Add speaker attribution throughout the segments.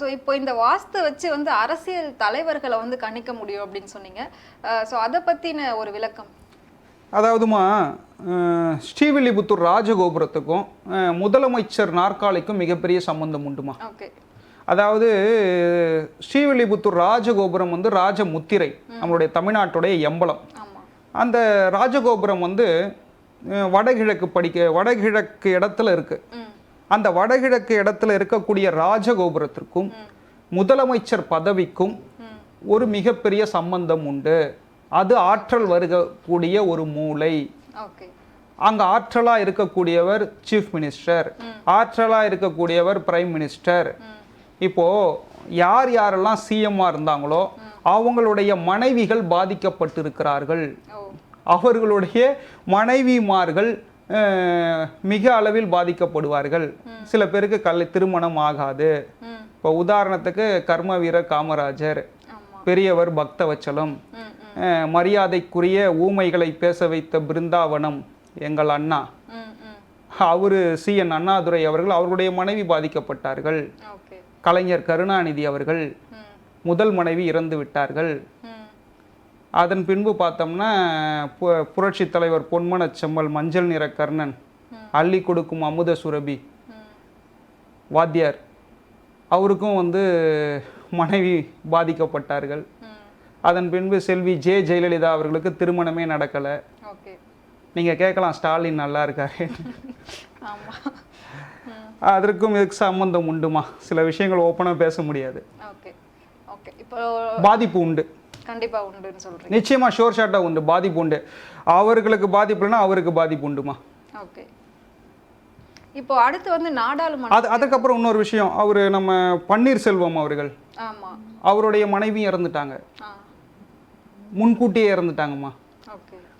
Speaker 1: So இப்போ இந்த வாஸ்து வச்சு வந்து அரசியல் தலைவர்களை வந்து கணிக்க முடியும் அப்படின்னு சொன்னீங்க. ஸோ அதை பத்தின ஒரு விளக்கம்.
Speaker 2: அதாவதுமா ஸ்ரீவில்லிபுத்தூர் ராஜகோபுரத்துக்கும் முதலமைச்சர் நாற்காலிக்கும் மிகப்பெரிய சம்பந்தம் உண்டுமா?
Speaker 1: ஓகே.
Speaker 2: அதாவது ஸ்ரீவில்லிபுத்தூர் ராஜகோபுரம் வந்து ராஜமுத்திரை நம்மளுடைய தமிழ்நாட்டுடைய எம்பலம். அந்த ராஜகோபுரம் வந்து வடகிழக்கு படிக்க வடகிழக்கு இடத்துல இருக்கு.
Speaker 1: ம்.
Speaker 2: அந்த வடகிழக்கு இடத்துல இருக்கக்கூடிய ராஜகோபுரத்திற்கும் முதலமைச்சர் பதவிக்கும் ஒரு மிகப்பெரிய சம்பந்தம் உண்டு. அது ஆற்றல் வருகக்கூடிய ஒரு
Speaker 1: ஓகே.
Speaker 2: அங்க ஆற்றலா இருக்கக்கூடியவர் சீஃப் மினிஸ்டர் ஆற்றலா இருக்கக்கூடியவர் பிரைம் மினிஸ்டர் இப்போ யார் யாரெல்லாம் சிஎம்மா இருந்தாங்களோ அவங்களுடைய மனைவிகள் பாதிக்கப்பட்டிருக்கிறார்கள். அவர்களுடைய மனைவிமார்கள் மிக அளவில் பாதிக்கப்படுவார்கள். சில பேருக்கு கல் திருமணம் ஆகாது. இப்போ உதாரணத்துக்கு கர்ம வீரர் காமராஜர் பெரியவர் பக்தவச்சலம் மரியாதைக்குரிய ஊமைகளை பேச வைத்த பிருந்தாவனம் எங்கள் அண்ணா. அவர் சி. என். அண்ணாதுரை அவர்கள் அவர்களுடைய மனைவி பாதிக்கப்பட்டார்கள். கலைஞர் கருணாநிதி அவர்கள் முதல் மனைவி இறந்து விட்டார்கள் அதன் பின்பு பார்த்தோம்னா பு- புரட்சித் தலைவர் பொன்மனச் செம்மல் மஞ்சள் நிற கர்ணன் அள்ளி கொடுக்கும் அமுத சுரபி வாத்தியார். அவருக்கும் வந்து மனைவி பாதிக்கப்பட்டார்கள். அதன் பின்பு செல்வி ஜே. ஜெயலலிதா அவர்களுக்கு திருமணமே நடக்கலை. நீங்கள் கேட்கலாம் ஸ்டாலின் நல்லா இருக்காரு. அதற்கும் இதுக்கு சம்பந்தம் உண்டுமா? சில விஷயங்கள் ஓப்பனாக பேச முடியாது. பாதிப்பு உண்டு.
Speaker 1: கண்டிப்பா உண்டுன்னு சொல்றீங்க.
Speaker 2: நிச்சயமா ஷோர் ஷாட்டாக உண்டு. பாதிப்பு உண்டு. அவர்களுக்கு பாதிப்பு இல்லைன்னா அவருக்கு பாதிப்பு உண்டுமா?
Speaker 1: ஓகே. இப்போ அடுத்து வந்து நாடாளுமன்றம்
Speaker 2: அது அதுக்கப்புறம் இன்னொரு விஷயம். அவர் நம்ம பன்னீர்செல்வம் அவர்கள்.
Speaker 1: ஆமா.
Speaker 2: அவருடைய மனைவி இறந்துட்டாங்க. முன்கூட்டியே இறந்துட்டாங்கம்மா.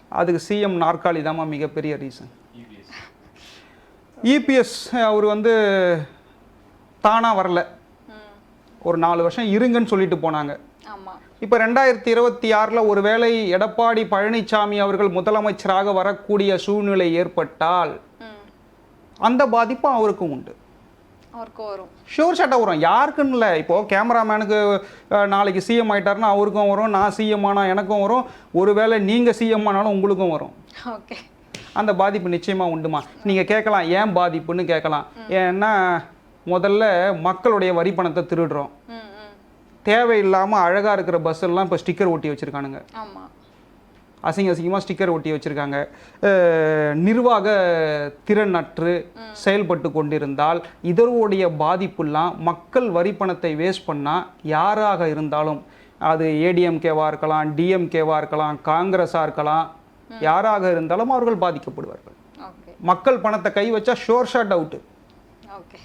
Speaker 2: அதுக்கு சிஎம் நாற்காலி தாம்மா மிகப்பெரிய ரீசன் இபிஎஸ் அவர் வந்து தானா வரல. ஒரு நாலு வருஷம் இருங்கன்னு சொல்லிட்டு போனாங்க. இப்போ ரெண்டாயிரத்தி இருபத்தி ஆறில் ஒருவேளை எடப்பாடி பழனிசாமி அவர்கள் முதலமைச்சராக வரக்கூடிய சூழ்நிலை ஏற்பட்டால் அந்த பாதிப்பும் அவருக்கும் உண்டு.
Speaker 1: வரும்.
Speaker 2: ஷோர் ஷாட்டாக வரும். யாருக்குன்னு இல்லை. இப்போது கேமராமேனுக்கு நாளைக்கு சிஎம் ஆயிட்டாருன்னா அவருக்கும் வரும் நான் சிஎம் ஆனா எனக்கும் வரும். ஒருவேளை நீங்கள் சிஎம் ஆனாலும் உங்களுக்கும் வரும்.
Speaker 1: ஓகே.
Speaker 2: அந்த பாதிப்பு நிச்சயமாக உண்டுமா? நீங்கள் கேட்கலாம். ஏன் பாதிப்புன்னு கேட்கலாம். ஏன்னா முதல்ல மக்களுடைய வரி பணத்தை திருடுறோம் தேவையில்லாமல் அழகாக இருக்கிற பஸ் எல்லாம் இப்போ ஸ்டிக்கர் ஒட்டி வச்சுருக்கானுங்க. அசிங்க அசிங்கமாக ஸ்டிக்கர் ஒட்டி வச்சுருக்காங்க. நிர்வாக திறனற்று செயல்பட்டு கொண்டிருந்தால் இதனுடைய பாதிப்புலாம் மக்கள் வரி பணத்தை வேஸ்ட் பண்ணால் யாராக இருந்தாலும் அது ஏடிஎம்கேவாக இருக்கலாம் டிஎம்கேவாக இருக்கலாம் காங்கிரஸாக இருக்கலாம் யாராக இருந்தாலும் அவர்கள் பாதிக்கப்படுவார்கள். மக்கள் பணத்தை கை வச்சா sure shot out
Speaker 1: okay.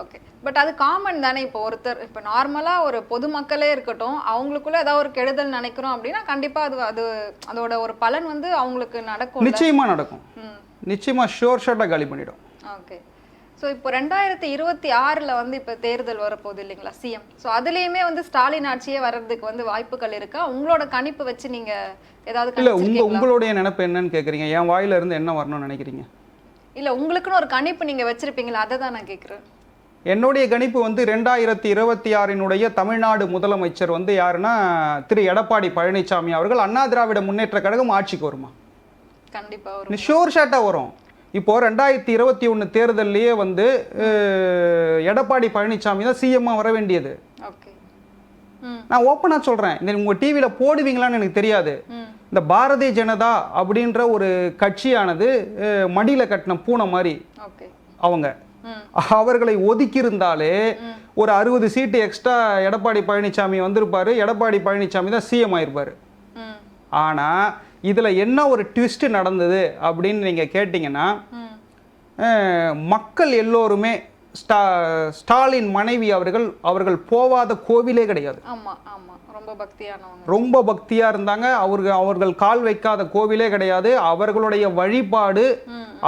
Speaker 1: Okay but அது காமன் தானே இப்போ ஒருத்தர் இப்போ நார்மலாக ஒரு பொதுமக்களே இருக்கட்டும் அவங்களுக்குள்ள ஏதாவது ஒரு கெடுதல் நினைக்கிறோம் அப்படின்னா கண்டிப்பா அது அது அதோட ஒரு பலன் வந்து அவங்களுக்கு நடக்கும்.
Speaker 2: நிச்சயமாக நடக்கும் நிச்சயமாக ஷோர் ஷாட்டாக காலி பண்ணிடும்.
Speaker 1: ஓகே ஸோ இப்போ ரெண்டாயிரத்தி இருபத்தி ஆறில் வந்து இப்போ தேர்தல் வரப்போகுது இல்லைங்களா சிஎம் ஸோ அதுலேயுமே வந்து ஸ்டாலின் ஆட்சியே வர்றதுக்கு வந்து வாய்ப்புகள் இருக்கா? உங்களோட கணிப்பு வச்சு நீங்க ஏதாவது
Speaker 2: இல்லை உங்க
Speaker 1: கணிச்சிருக்கீங்களா?
Speaker 2: உங்களுடைய நினைப்பு என்னன்னு கேட்குறீங்க என் வாயில இருந்து என்ன வரணும்னு நினைக்கிறீங்க?
Speaker 1: இல்ல உங்களுக்குன்னு ஒரு கணிப்பு நீங்க வச்சிருப்பீங்களா? அதை தான் நான் கேட்குறேன்
Speaker 2: என்னுடைய கணிப்பு வந்து ரெண்டாயிரத்தி இருபத்தி ஆறினுடைய தமிழ்நாடு முதலமைச்சர் வந்து யாருன்னா திரு எடப்பாடி பழனிசாமி அவர்கள் அண்ணா திராவிட முன்னேற்ற கழகம் ஆட்சிக்கு வருமா?
Speaker 1: கண்டிப்பா வரும்.
Speaker 2: ஷோர் ஷாட்டாக வரும். இப்போ ரெண்டாயிரத்தி இருபத்தி ஒன்று தேர்தல்லையே வந்து எடப்பாடி பழனிசாமி தான் சிஎம்மா வர வேண்டியது. நான் ஓப்பனாக சொல்கிறேன் இந்த உங்கள் டிவியில் போடுவீங்களான்னு எனக்கு தெரியாது. இந்த பாரதிய ஜனதா அப்படின்ற ஒரு கட்சியானது மடியில கட்டின பூனை மாதிரி அவங்க. அவர்களை ஒதுக்கியிருந்தாலே ஒரு அறுபது சீட்டு எக்ஸ்ட்ரா எடப்பாடி பழனிசாமி வந்திருப்பாரு. எடப்பாடி பழனிசாமி தான் சிஎம் ஆயிருப்பாரு. ஆனால் இதில் என்ன ஒரு ட்விஸ்ட் நடந்தது அப்படின்னு நீங்கள் கேட்டிங்கன்னா மக்கள் எல்லோருமே ஸ்டா ஸ்டாலின் மனைவி அவர்கள் அவர்கள் போவாத கோவிலே கிடையாது.
Speaker 1: ரொம்ப
Speaker 2: பக்தியாக இருந்தாங்க. அவர்கள் அவர்கள் கால் வைக்காத கோவிலே கிடையாது. அவர்களுடைய வழிபாடு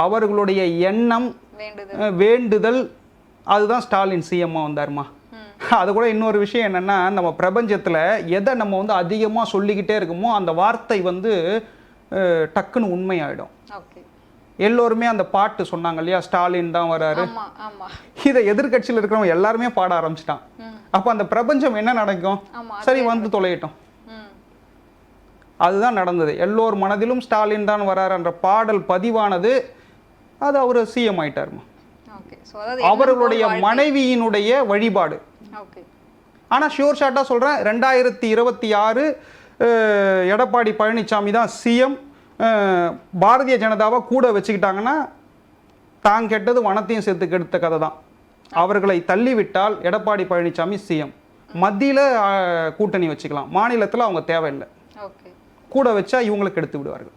Speaker 2: அவர்களுடைய எண்ணம் வேண்டுதல். அதுதான் ஸ்டாலின் சிஎம்மா வந்தாருமா? அது கூட இன்னொரு விஷயம் என்னன்னா நம்ம பிரபஞ்சத்தில் எதை நம்ம வந்து அதிகமாக சொல்லிக்கிட்டே இருக்கோமோ அந்த வார்த்தை வந்து டக்குன்னு உண்மையாயிடும். எல்லோருமே அந்த பாட்டு சொன்னாங்க இல்லையா? ஸ்டாலின் தான் வராரு. இதை எதிர்க்கட்சியில் இருக்கிறவங்க எல்லாருமே பாட ஆரம்பிச்சிட்டான். அப்போ அந்த பிரபஞ்சம் என்ன நடக்கும்? சரி வந்து தொலையட்டும். அதுதான் நடந்தது. எல்லோர் மனதிலும் ஸ்டாலின் தான் வரார் என்ற பாடல் பதிவானது. அது அவர் சிஎம் ஆயிட்டாருமா. அவர்களுடைய மனைவியினுடைய வழிபாடு. ஆனால் ஷியோர் ஷாட்டாக சொல்கிறேன் ரெண்டாயிரத்தி இருபத்தி ஆறு எடப்பாடி பழனிசாமி தான் சிஎம் பாரதிய ஜனதாவை கூட வச்சுக்கிட்டாங்கன்னா தான் கெட்டது வனத்தையும் சேர்த்து கெடுத்த கதை தான். அவர்களை தள்ளிவிட்டால் எடப்பாடி பழனிசாமி சிஎம் மத்தியில் கூட்டணி வச்சுக்கலாம். மாநிலத்தில் அவங்க தேவையில்லை. கூட வச்சா இவங்களுக்கு எடுத்து விடுவார்கள்.